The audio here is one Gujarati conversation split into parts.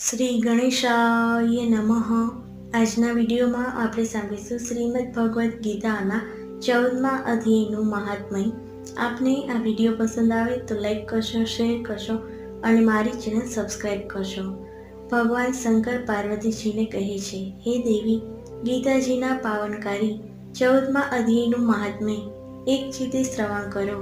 શ્રી ગણેશાય નમઃ. આજના વિડીયોમાં આપણે સાંભળીશું શ્રીમદ ભગવદ્ ગીતાના ચૌદમા અધ્યાયનું મહાત્મય. આપને આ વીડિયો પસંદ આવે તો લાઈક કરશો શેર કરશો અને મારી ચેનલ સબસ્ક્રાઈબ કરશો ભગવાન શંકર પાર્વતીજીને કહે છે, હે દેવી, ગીતાજીના પાવનકારી, ચૌદમા અધ્યાયનું મહાત્મય. એક ચીતે શ્રવણ કરો.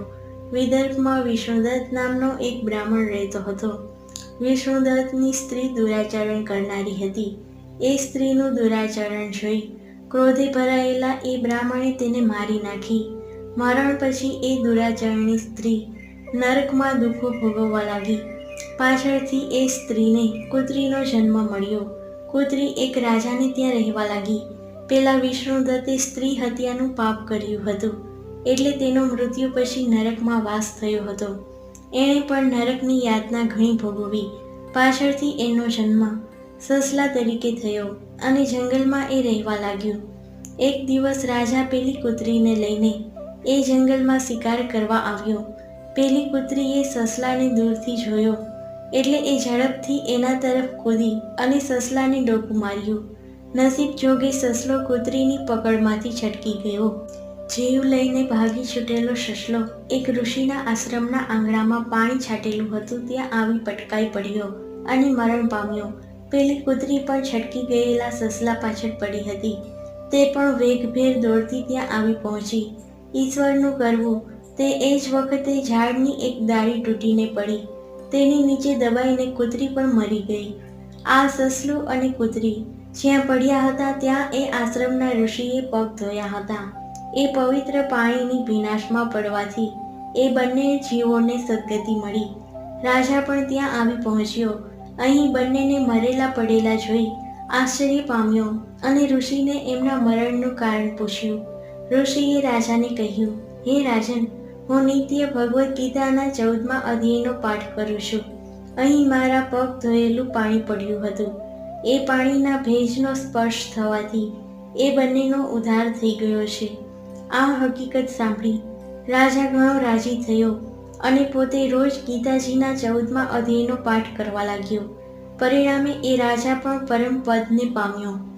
વિદર્ભમાં વિષ્ણુદત્ત નામનો એક બ્રાહ્મણ રહેતો હતો. વિષ્ણુદત્તની સ્ત્રી દુરાચરણ કરનારી હતી. એ સ્ત્રીનું દુરાચરણ જોઈ ક્રોધે ભરાયેલા એ બ્રાહ્મણે તેને મારી નાખી. મરણ પછી એ દુરાચરણની સ્ત્રી નરકમાં દુઃખો ભોગવવા લાગી. પાછળથી એ સ્ત્રીને કૂતરીનો જન્મ મળ્યો. કૂતરી એક રાજાને ત્યાં રહેવા લાગી. પેલા વિષ્ણુદત્તે સ્ત્રી હત્યાનું પાપ કર્યું હતું. એટલે તેનો મૃત્યુ પછી નરકમાં વાસ થયો હતો. એણે પણ નરકની યાતના ઘણી ભોગવી. પાછળથી એનો જન્મ સસલા તરીકે થયો અને જંગલમાં એ રહેવા લાગ્યું. એક દિવસ રાજા પેલી કૂતરીને લઈને એ જંગલમાં શિકાર કરવા આવ્યો. પેલી કૂતરીએ સસલાને દૂરથી જોયો એટલે એ ઝડપથી એના તરફ કૂદી અને સસલાને ડોકું માર્યું. નસીબ જોગે સસલો કૂતરીની પકડમાંથી છટકી ગયો. જીવ લઈને ભાગી છૂટેલો સસલો એક ઋષિના આશ્રમના આંગણામાં પાણી છાંટેલું હતું, ત્યાં આવી પટકાઈ પડ્યો અને મરણ પામ્યો. પેલી કૂતરી પણ છટકી ગયેલા સસલા પાછળ પડી હતી. તે પણ વેગભેર દોડતી ત્યાં આવી પહોંચી. ઈશ્વરનું કરવું, તે એ જ વખતે ઝાડની એક દાળી તૂટીને પડી. તેની નીચે દબાઈને કૂતરી પણ મરી ગઈ. આ સસલું અને કૂતરી જ્યાં પડ્યા હતા, ત્યાં એ આશ્રમના ઋષિએ પગ ધોયા હતા. એ પવિત્ર પાણીની ભીનાશમાં પડવાથી એ બંને જીવોને સદગતિ મળી. રાજા પણ ત્યાં આવી પહોંચ્યો. અહીં બંનેને મરેલા પડેલા જોઈ આશ્ચર્ય પામ્યો અને ઋષિને એમના મરણનું કારણ પૂછ્યું. ઋષિએ રાજાને કહ્યું, હે રાજન, હું નિત્ય ભગવદ્ ગીતાના ચૌદમા અધ્યાયનો પાઠ કરું છું. અહીં મારા પગ ધોયેલું પાણી પડ્યું હતું. એ પાણીના ભેજનો સ્પર્શ થવાથી એ બંનેનો ઉદ્ધાર થઈ ગયો છે. આ હકીકત સાંભળી. રાજા ઘણો રાજી થયો અને પોતે રોજ ગીતાજીના ચૌદમાં અધ્યયનો પાઠ કરવા લાગ્યો. પરિણામે એ રાજા પણ પરમ પદને પામ્યો.